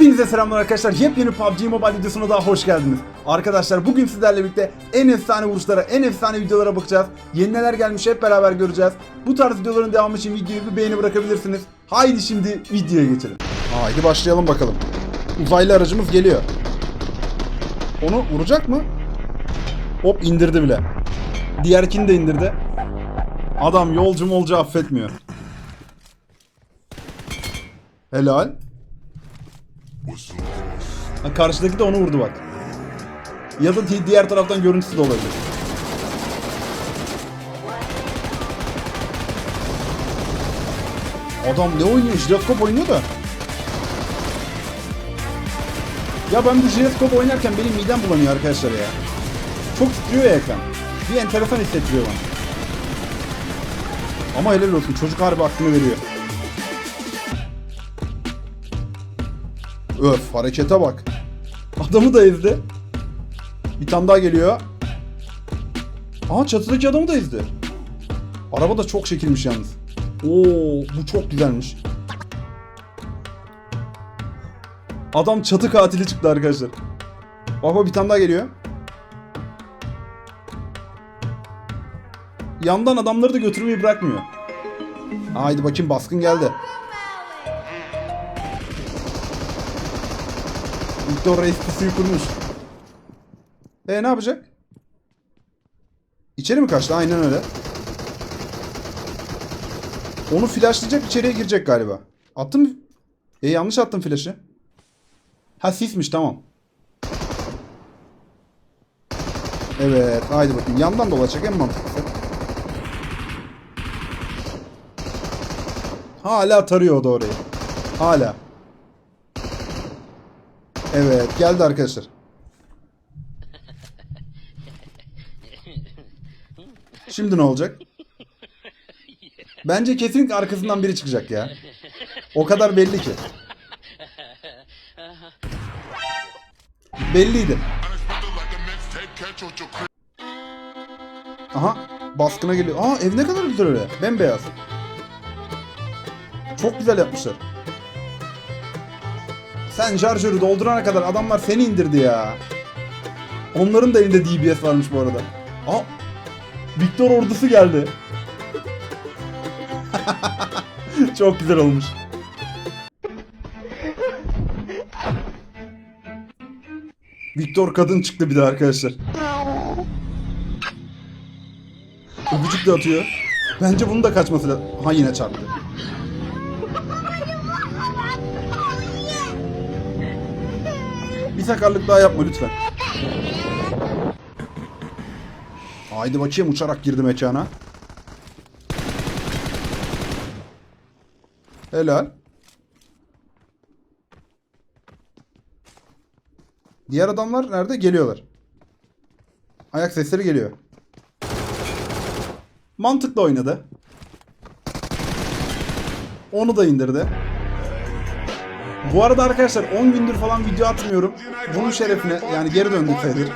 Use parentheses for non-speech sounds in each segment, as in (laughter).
Hepinize selamlar arkadaşlar. Yepyeni PUBG Mobile videosuna daha hoş geldiniz. Arkadaşlar bugün sizlerle birlikte en efsane vuruşlara, en efsane videolara bakacağız. Yeni neler gelmiş hep beraber göreceğiz. Bu tarz videoların devamı için videoyu bir beğeni bırakabilirsiniz. Haydi şimdi videoya geçelim. Haydi başlayalım bakalım. Uzaylı aracımız geliyor. Onu vuracak mı? Hop indirdi bile. Diğerkini de indirdi. Adam yolcu molcu affetmiyor. Helal. Ha, karşıdaki de onu vurdu bak. Ya da di- diğer taraftan görüntüsü de olabilir. Adam ne oynuyor? Jiroskop oynuyor da. Ya ben bu jiroskop oynarken benim midem bulanıyor arkadaşlar ya. Çok titriyor ya ekran. Bir enteresan hissettiriyor bana. Ama helal olsun çocuk harbi aklını veriyor. Öf harekete bak. Adamı da ezdi. Bir tane daha geliyor. Aa çatıdaki adamı da ezdi. Araba da çok şekilmiş yalnız. Oo bu çok güzelmiş. Adam çatı katili çıktı arkadaşlar. Bak bak bir tane daha geliyor. Yandan adamları da götürmeyi bırakmıyor. Haydi bakayım baskın geldi. Victor Reis pusuyu kurmuş. E ne yapacak? İçeri mi kaçtı? Aynen öyle. Onu flashlayacak içeriye girecek galiba. Attın mı? E yanlış attım flash'ı. Ha sismiş tamam. Evet haydi bakayım. Yandan dolaşacak en mantıklısı. Hala tarıyor o da orayı. Hala. Evet geldi arkadaşlar. Şimdi ne olacak? Bence kesinlikle arkasından biri çıkacak ya. O kadar belli ki. Belliydi. Aha baskına geliyor. Aa ev ne kadar güzel öyle. Bembeyaz. Çok güzel yapmışlar. Sen şarjörü doldurana kadar adamlar seni indirdi ya. Onların da elinde DBS varmış bu arada. Aa Victor ordusu geldi. (laughs) Çok güzel olmuş. Victor kadın çıktı bir de arkadaşlar. Öpücük de atıyor. Bence bunun da kaçması lazım. Ha yine çarptı. Sakarlık daha yapma lütfen. Haydi bakayım uçarak girdi mekana. Helal. Diğer adamlar nerede? Geliyorlar. Ayak sesleri geliyor. Mantıklı oynadı. Onu da indirdi. Bu arada arkadaşlar 10 gündür falan video atmıyorum. Bunun şerefine yani geri döndük sayılır.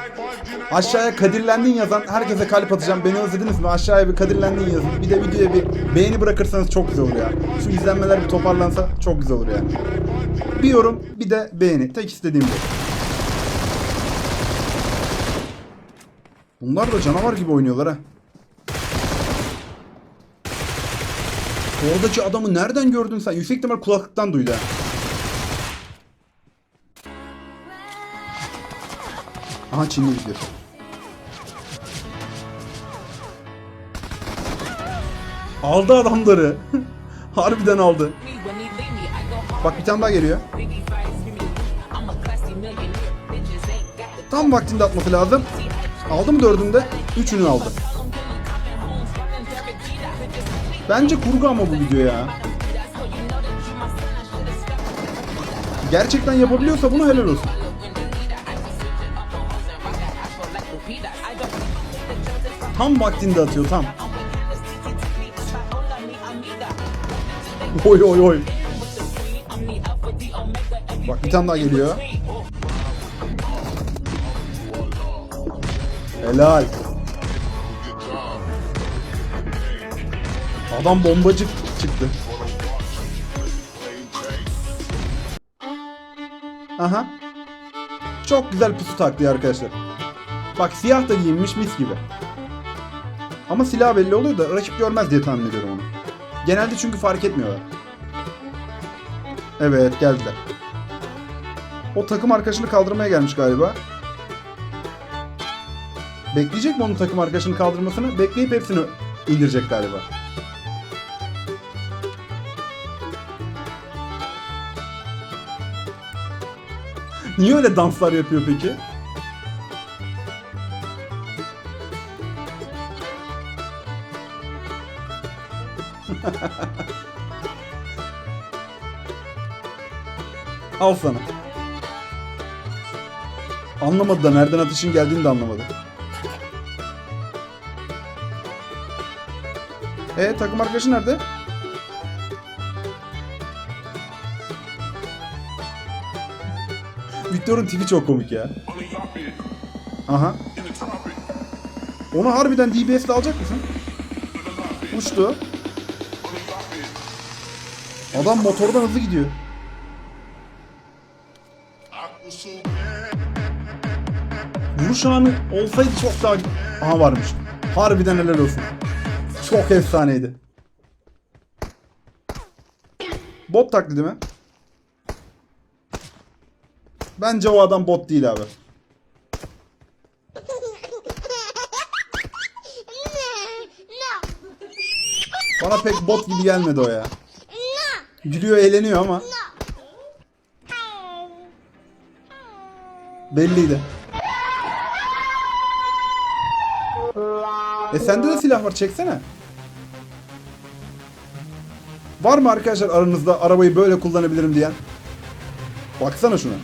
Aşağıya Kadirlendin yazan herkese kalp atacağım. Beni özlediniz mi? Aşağıya bir Kadirlendin yazın. Bir de videoya bir beğeni bırakırsanız çok güzel olur ya. Şu izlenmeler bir toparlansa çok güzel olur yani. Bir yorum bir de beğeni. Tek istediğim bu. Bunlar da canavar gibi oynuyorlar ha. Oradaki adamı nereden gördün sen? Yüksek ihtimal kulaklıktan duydu ha. Aha Çinli gidiyor. Aldı adamları. (laughs) Harbiden aldı. Bak bir tane daha geliyor. Tam vaktinde atması lazım. Aldı mı dördünde? Üçünü aldı. Bence kurgu ama bu video ya. Gerçekten yapabiliyorsa bunu helal olsun. Tam vaktinde atıyor tam. Oy oy oy. Bak bir tane daha geliyor. Helal. Adam bombacı çıktı. Aha. Çok güzel pusu taktiği arkadaşlar. Bak siyah da giyinmiş mis gibi. Ama silah belli oluyor da rakip görmez diye tahmin ediyorum onu. Genelde çünkü fark etmiyorlar. Evet geldiler. O takım arkadaşını kaldırmaya gelmiş galiba. Bekleyecek mi onun takım arkadaşını kaldırmasını? Bekleyip hepsini indirecek galiba. Niye öyle danslar yapıyor peki? Al sana. Anlamadı da nereden ateşin geldiğini de anlamadı. E takım arkadaşı nerede? Victor'un tipi çok komik ya. Aha. Onu harbiden DBS'le alacak mısın? Uçtu. Adam motordan hızlı gidiyor. Vuruş anı olsaydı çok daha... Aha varmış. Harbiden helal olsun. Çok efsaneydi. Bot taklidi mi? Bence o adam bot değil abi. (laughs) Bana pek bot gibi gelmedi o ya. Gülüyor eğleniyor ama belliydi. E sende de silah var çeksene. Var mı arkadaşlar aranızda arabayı böyle kullanabilirim diyen? Baksana şuna.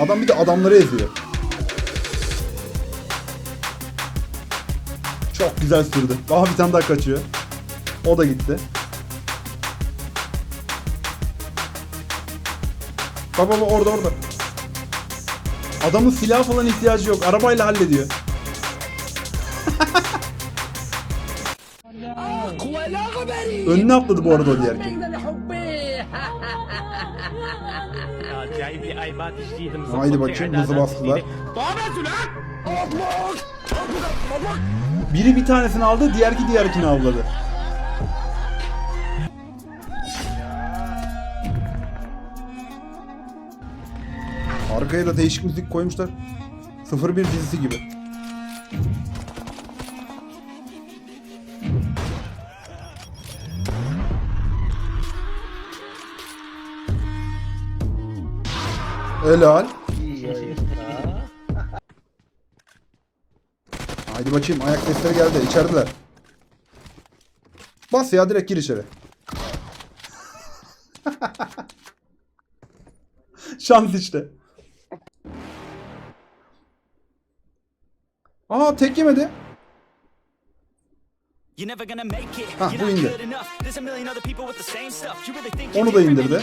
Adam bir de adamları eziyor. Çok güzel sürdü. Daha bir tane daha kaçıyor. O da gitti. Bak bak orada orada. Adamın silah falan ihtiyacı yok. Arabayla hallediyor. (laughs) Önüne atladı bu arada o diğer erkek. Haydi bakayım hızlı bastılar. Biri bir tanesini aldı, diğer diğerki diğerkini avladı. Arkaya da değişik müzik koymuşlar. 01 dizisi gibi. Helal. Haydi bakayım ayak sesleri geldi. İçerideler. Bas ya direkt gir içeri. (laughs) Şans işte. The same stuff. You really think Onu da indirdi.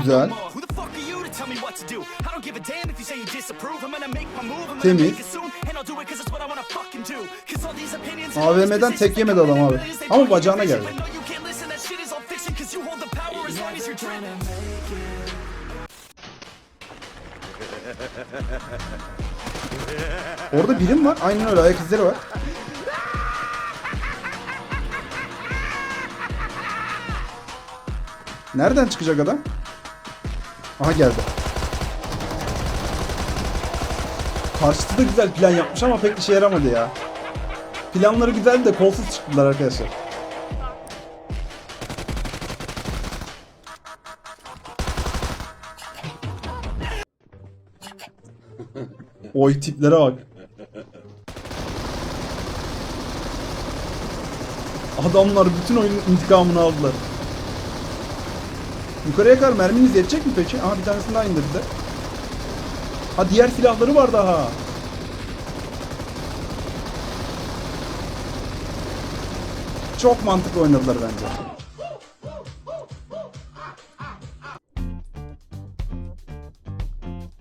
Güzel. Temiz. AVM'den tek yemedi adam abi. Ama bacağına geldi. Power as long as you're dreaming. Orada birim var. Aynen öyle ayak izleri var. Nereden çıkacak adam? Aha geldi. Karşısı da güzel plan yapmış ama pek işe yaramadı ya. Planları güzeldi de kolsuz çıktılar arkadaşlar. Oy tiplere bak. Adamlar bütün oyunun intikamını aldılar. Yukarıya kadar merminiz yetecek mi peki? Aha bir tanesini daha indirdi. Ha diğer silahları var daha. Çok mantıklı oynadılar bence.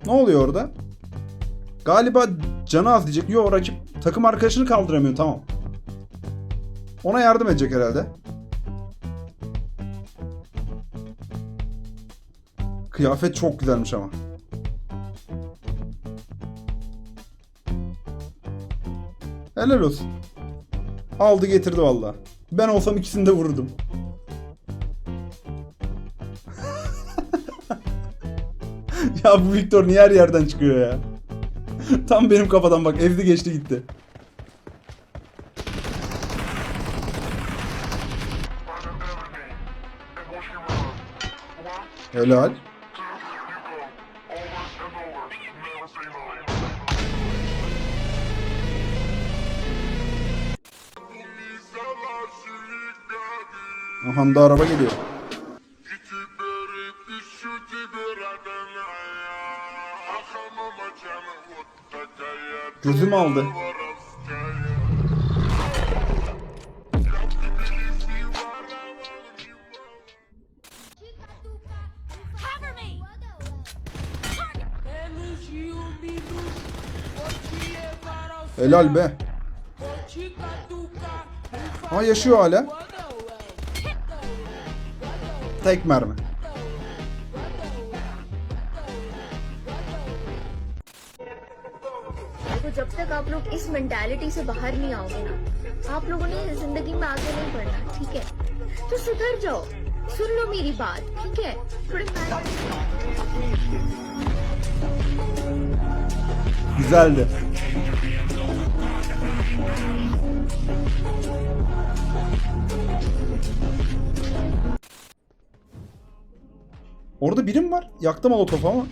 Ne oluyor orada? Galiba canı az diyecek. Yo rakip takım arkadaşını kaldıramıyor tamam. Ona yardım edecek herhalde. Kıyafet çok güzelmiş ama. Helal olsun. Aldı getirdi valla. Ben olsam ikisini de vururdum. (laughs) ya bu Victor niye her yerden çıkıyor ya? (laughs) Tam benim kafadan bak evde geçti gitti. Helal. Aha da araba geliyor. Gözüm aldı. Helal be. Ha yaşıyor hala. Tek mermi. आप लोग इस मेंटालिटी से बाहर नहीं आओगे ना आप लोगों ने जिंदगी में आगे नहीं बढ़ना ठीक है तो सुधर जाओ सुन लो मेरी बात ठीक है थोड़े मैं Güzeldi. Orada birim var. Yaktım molotofu ama.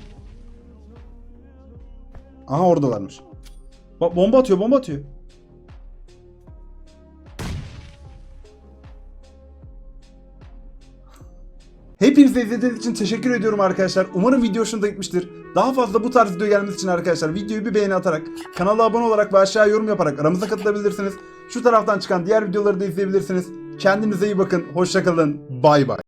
Aha oradalarmış. Bak bomba atıyor, bomba atıyor. Hepinize izlediğiniz için teşekkür ediyorum arkadaşlar. Umarım video hoşunuza gitmiştir. Daha fazla bu tarz video gelmesi için arkadaşlar videoyu bir beğeni atarak, kanala abone olarak ve aşağıya yorum yaparak aramıza katılabilirsiniz. Şu taraftan çıkan diğer videoları da izleyebilirsiniz. Kendinize iyi bakın. Hoşçakalın. Bay bay.